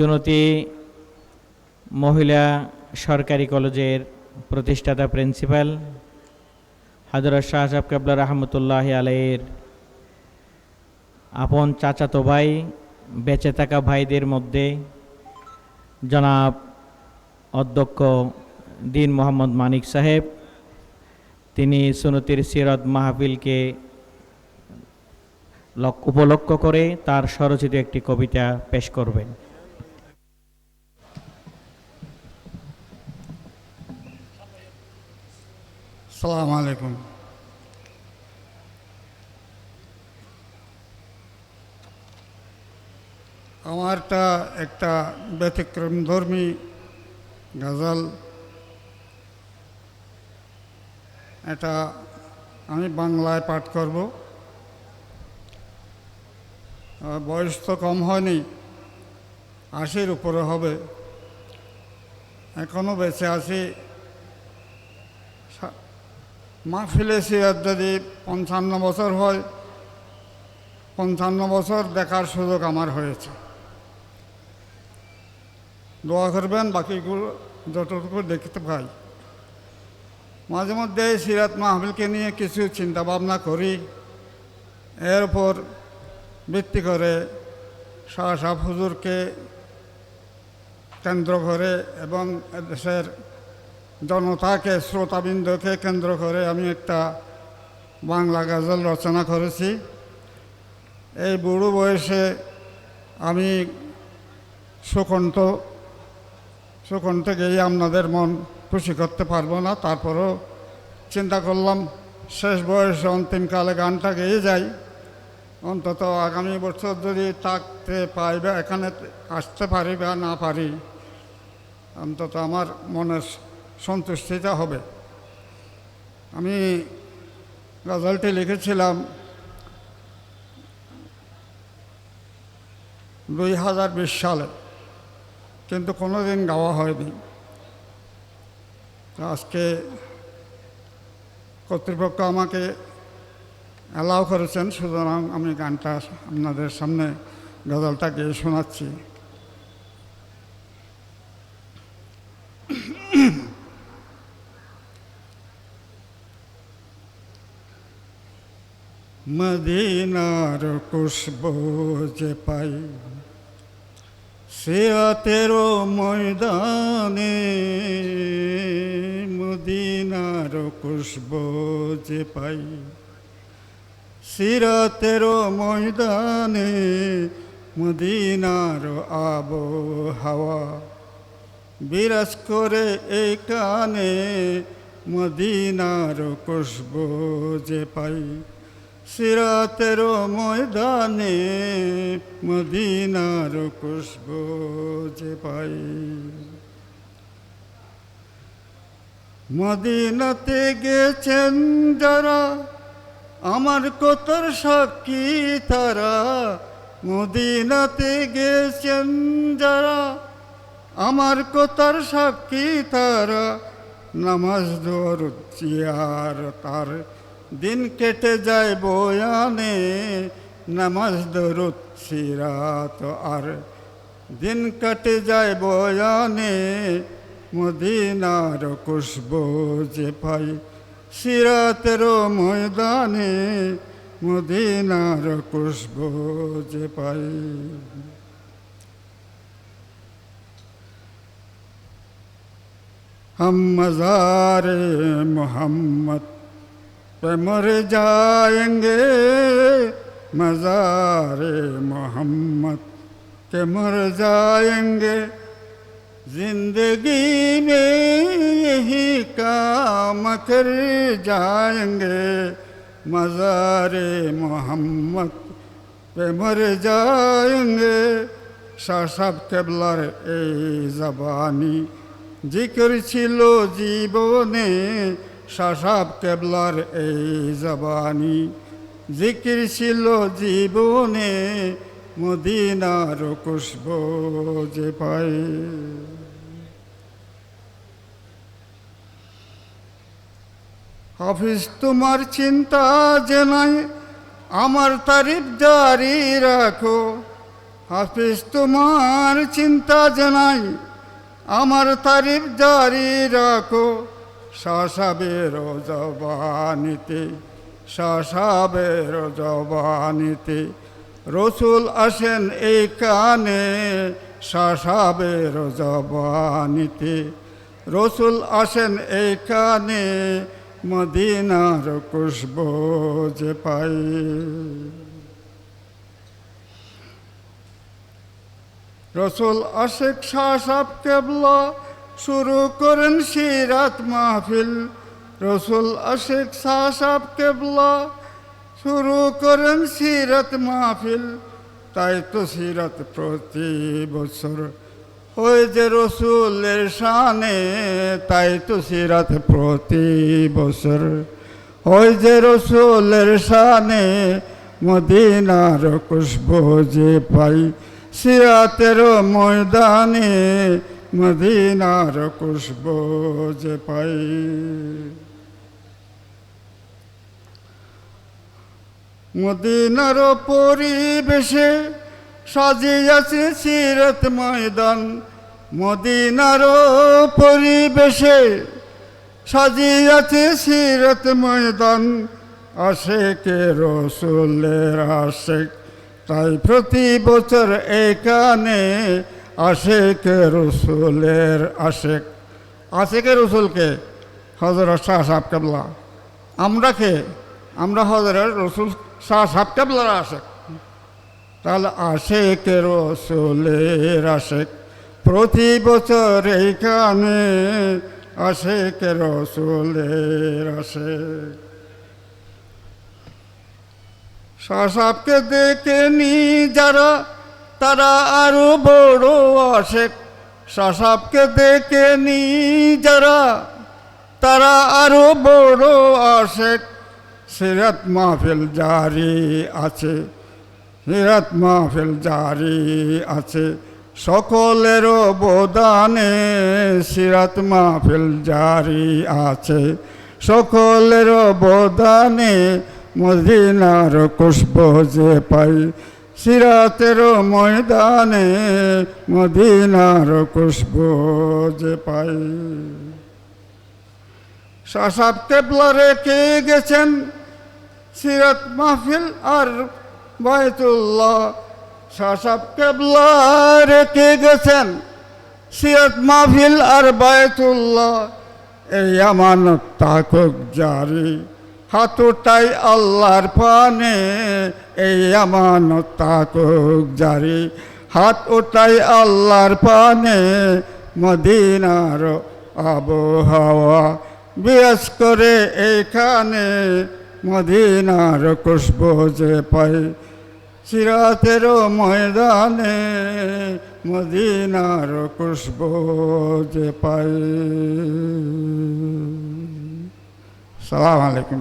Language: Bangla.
চুনতি মহিলা সরকারি কলেজের প্রতিষ্ঠাতা প্রিন্সিপাল, হাজরত শাহজাব কেবলা রহমতুল্লাহ আলাইয়ের আপন চাচাতো ভাই, বেঁচে থাকা ভাইদের মধ্যে জনাব অধ্যক্ষ দিন মোহাম্মদ মানিক সাহেব, তিনি সুনতির সিরত মাহফিলকে উপলক্ষ করে তার স্বরচিত একটি কবিতা পেশ করবেন। সালাম আলাইকুম। আমারটা একটা ব্যতিক্রম ধর্মী গজল। এটা আমি বাংলায় পাঠ করব। বয়স তো কম হয়নি, আশির উপরে হবে। এখনও বেঁচে আছি মাহফিলে সিরাত যদি পঞ্চান্ন বছর হয়, পঞ্চান্ন বছর দেখার সুযোগ আমার হয়েছে। দোয়া করবেন বাকিগুলো যতটুকু দেখতে পাই। মাঝে মধ্যে সিরাত মাহফিলকে নিয়ে কিছু চিন্তা ভাবনা করি। এর উপর ভিত্তি করে শাহ সাহ হুজুরকে কেন্দ্র করে এবং দেশের জনতাকে, শ্রোতাবৃন্দকে কেন্দ্র করে আমি একটা বাংলা গজল রচনা করেছি। এই বুড়ো বয়সে আমি সুকণ্ঠ সুকণ্ঠ গিয়ে আপনাদের মন খুশি করতে পারব না, তারপরেও চিন্তা করলাম শেষ বয়সে অন্তিমকালে গানটা গেয়ে যাই। অন্তত আগামী বছর যদি থাকতে পাই বা এখানে আসতে পারি বা না পারি, অন্তত আমার মনের সন্তুষ্টিটা হবে। আমি গজলটি লিখেছিলাম, দুই হাজার বিশ সালে, কিন্তু কোনো দিন গাওয়া হয়নি। আজকে কর্তৃপক্ষ আমাকে অ্যালাউ করেছেন, সুতরাং আমি গানটা আপনাদের সামনে গজলটা গিয়ে শোনাচ্ছি। মদিনার খুশব যে পাই, সিরাতের ময়দানে মদিনার খুশব যে পাই, সিরাতের ময়দানে মদিনার আবো হাওয়া বিরাজ করে এই কানে মদিনার খুশব যে পাই সিরাতের ময়দানে মদিনার খুশব যে পাই। মদিনাতে গেছেন যারা, আমার কতর সাক্ষী তারা। মদিনাতে গেছেন যারা, আমার কথার সাক্ষী তারা। নামাজ ধরছি আর তার দিন কেটে যায় বয়ানে নামাজ ধরছি রাত আর দিন কেটে যায় বয়ানে মদিনার খুশব যে পাই সিরাতের ময়দানে মদিনার খুশব যে পাই हम मज़ार मोहम्मद पे मर जाएंगे मज़ार मोहम्मद के मर जाएंगे जिंदगी में यही काम कर जाएंगे मज़ार मोहम्मद पे मर जाएंगे শাহ সাহ কেবলার এই জবানি জিকির ছিল জীবনে শাসাব কেবলার এই জবানি। জিকির ছিল জীবনে, মদিনার খুশব যে পাই হাফিজ, তোমার চিন্তা যে নাই, আমার তারিফ জারি রাখো। হাফিজ, তোমার চিন্তা জানাই আমার তারিফ জারি রাখো। শাসাবের জবানিতে শাসাবের জবানিতে। রসুল আসেন এই কানে শাসাবের জবানিতে। রসুল আসেন এই কানে, মদিনার কুশব যে পাই। রসুল আশেক শাহ সাব কেবলা শুরু করেন সিরাত মাহফিল। রসুল আশেক শাহ সাব কেবলা। শুরু করেন সিরাত মাহফিল। তাই তো সিরাত প্রতি বছর ওই যে রসুলের শানে। তাই তো সিরাত প্রতি বছর ওই যে রসুলের শানে। মদিনার কুশব যে পাই সিরাতের ময়দানে। মদিনার কুশব যে পাই। মদিনার পরিবেশে সাজিয়াছে সিরত ময়দান। মদিনার পরিবেশে সাজিয়াছে সিরত ময়দান। আশেকে রসুলের আশেক, তাই প্রতি বছর এখানে আশেক রসুলের আশেক। আশেকে রসুলকে হজরত শাহ সাহেব কেবলা। আমরা কে? আমরা হজরত রসুল শাহ সাহেব কেবলার আশেক। তাহলে আশেক রসুলের আশেক। প্রতি বছর এইখানে আশেক রসুলের আশেক। শাহ সাসাবকে দেখে নি যারা তারা আরও বড় আশেক। সাসাবকে দেখে নি যারা, তারা আরও বড় আশেক। সিরাত মাহফিল জারি আছে, সিরাত মাহফিল জারি আছে। সকলের অবদানে সিরাত মাহফিল জারি আছে। সকলের অবদানে মদিনার কুশব যে পাই সিরাতের ময়দানে মদিনার কুশব যে পাই। শাসাব কেবলা রেখে গেছেন সিরাত মাহফিল আর বায়তুল্লাহ। শাসাব কেবলা রেখে গেছেন সিরাত মাহফিল আর বায়তুল্লাহ। এই আমানত তাকক জারি। হাতুটাই আল্লাহর পানে এই আমানত তাকক জারি। হাত ওটাই আল্লাহর পানে মদিনার আবহাওয়া। বিয়াস করে এইখানে মদিনার কুশব যে পাই। সিরাতের ময়দানে মদিনার কুশব যে পাই। সালাম আলাইকুম